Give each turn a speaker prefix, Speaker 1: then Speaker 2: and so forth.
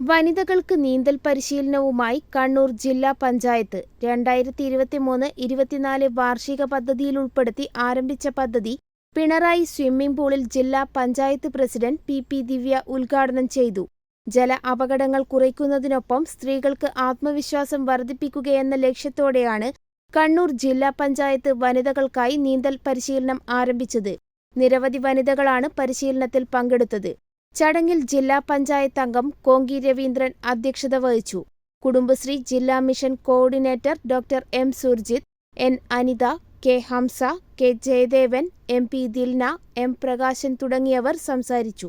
Speaker 1: വനിതകൾക്ക് നീന്തൽ പരിശീലനവുമായി കണ്ണൂർ ജില്ലാ പഞ്ചായത്ത് രണ്ടായിരത്തി ഇരുപത്തിമൂന്ന് ഇരുപത്തിനാല് വാർഷിക പദ്ധതിയിൽ ഉൾപ്പെടുത്തി ആരംഭിച്ച പദ്ധതി പിണറായി സ്വിമ്മിംഗ് പൂളിൽ ജില്ലാ panchayat president P P Divya ഉദ്ഘാടനം ചെയ്തു. ജല അപകടങ്ങൾ കുറയ്ക്കുന്നതിനൊപ്പം സ്ത്രീകൾക്ക് ആത്മവിശ്വാസം വർദ്ധിപ്പിക്കുകയെന്ന ലക്ഷ്യത്തോടെയാണ് കണ്ണൂർ ജില്ലാ പഞ്ചായത്ത് വനിതകൾക്കായി നീന്തൽ പരിശീലനം ആരംഭിച്ചത്. നിരവധി വനിതകളാണ് പരിശീലനത്തിൽ പങ്കെടുത്തത്. ചടങ്ങിൽ ജില്ലാ പഞ്ചായത്ത് അംഗം കോങ്കി രവീന്ദ്രൻ അധ്യക്ഷത വഹിച്ചു. കുടുംബശ്രീ ജില്ലാ mission coordinator doctor M Surjith N Anitha K Hamsa K Jayadevan M P Dilna M Prakashan തുടങ്ങിയവർ സംസാരിച്ചു.